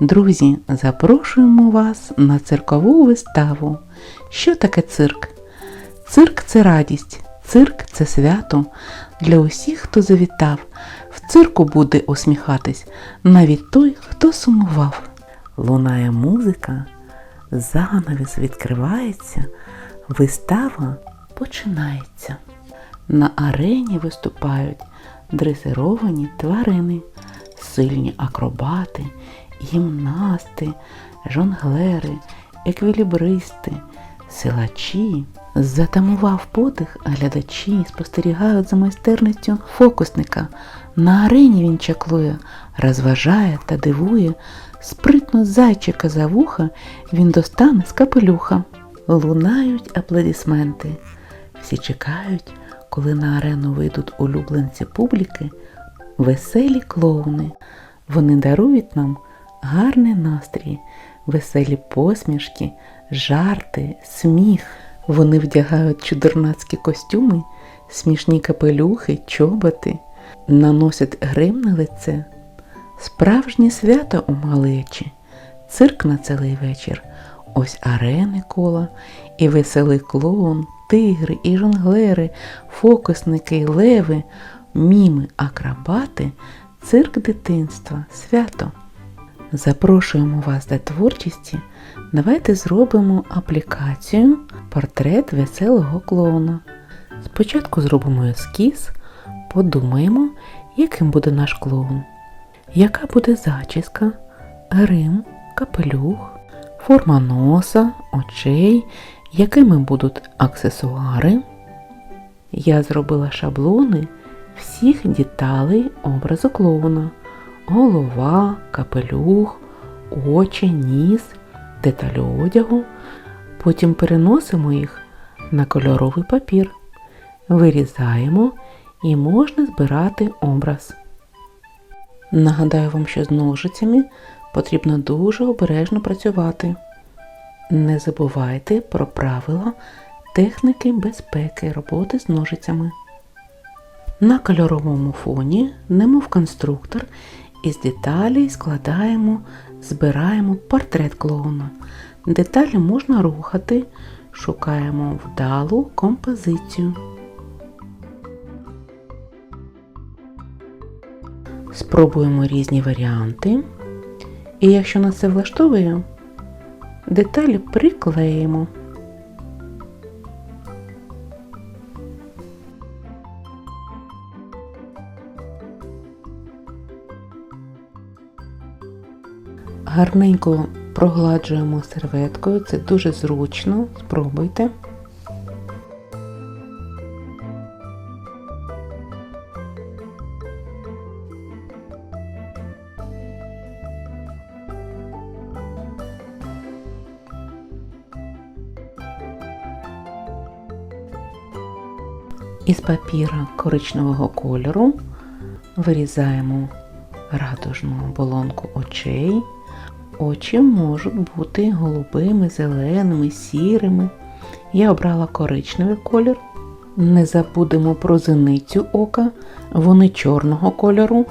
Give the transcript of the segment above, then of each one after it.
Друзі, запрошуємо вас на циркову виставу. Що таке цирк? Цирк це радість, цирк це свято для усіх, хто завітав. В цирку буде усміхатись навіть той, хто сумував. Лунає музика, занавіс відкривається, вистава починається. На арені виступають дресировані тварини, сильні акробати, гімнасти, жонглери, еквілібристи, силачі. Затамував подих, глядачі спостерігають за майстерністю фокусника. На арені він чаклує, розважає та дивує. Спритно зайчика за вуха він достане з капелюха. Лунають аплодисменти. Всі чекають, коли на арену вийдуть улюбленці публіки, веселі клоуни. Вони дарують нам гарний настрій, веселі посмішки, жарти, сміх. Вони вдягають чудернацькі костюми, смішні капелюхи, чоботи, наносять грим на лице. Справжнє свято у малечі, цирк на цілий вечір. Ось арени кола, і веселий клоун, тигри, і жонглери, фокусники, леви, міми, акробати, цирк дитинства, свято. Запрошуємо вас до творчості. Давайте зробимо аплікацію портрет веселого клоуна. Спочатку зробимо ескіз, подумаємо, яким буде наш клоун, яка буде зачіска, грим, капелюх, форма носа, очей, якими будуть аксесуари. Я зробила шаблони всіх деталей образу клоуна. Голова, капелюх, очі, ніс, деталі одягу. Потім переносимо їх на кольоровий папір, вирізаємо і можна збирати образ. Нагадаю вам, що з ножицями потрібно дуже обережно працювати. Не забувайте про правила техніки безпеки роботи з ножицями. На кольоровому фоні, немов конструктор, із деталей складаємо, збираємо портрет клоуна. Деталі можна рухати, шукаємо вдалу композицію. Спробуємо різні варіанти. І якщо нас це влаштовує, деталі приклеїмо. Гарненько прогладжуємо серветкою, це дуже зручно. Спробуйте. Із папіра коричневого кольору вирізаємо радужну оболонку очей. Очі можуть бути голубими, зеленими, сірими. Я обрала коричневий колір. Не забудемо про зеницю ока, вони чорного кольору.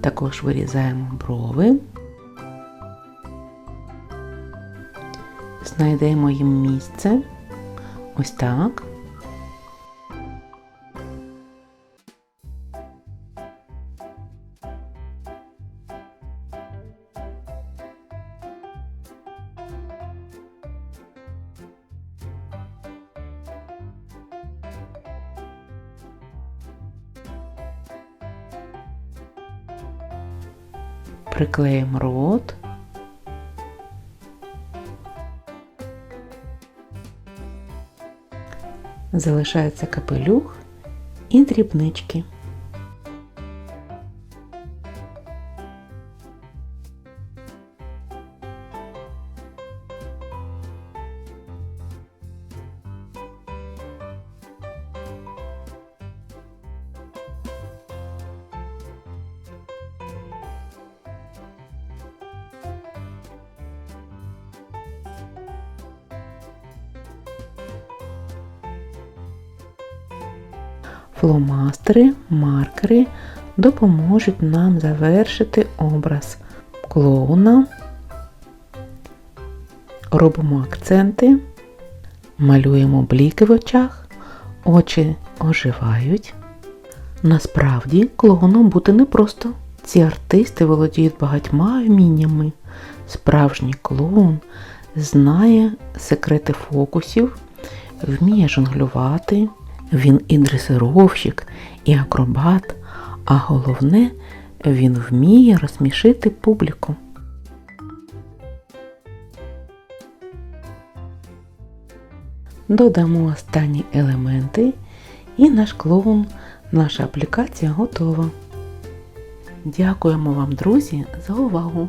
Також вирізаємо брови. Знайдемо їм місце. Ось так. Приклеїмо рот. Залишається капелюх і дрібнички. Фломастери, маркери допоможуть нам завершити образ клоуна, робимо акценти, малюємо бліки в очах, очі оживають. Насправді клоуном бути непросто. Ці артисти володіють багатьма вміннями. Справжній клоун знає секрети фокусів, вміє жонглювати. Він і дресировщик, і акробат, а головне, він вміє розсмішити публіку. Додамо останні елементи, і наш клоун, наша аплікація готова. Дякуємо вам, друзі, за увагу!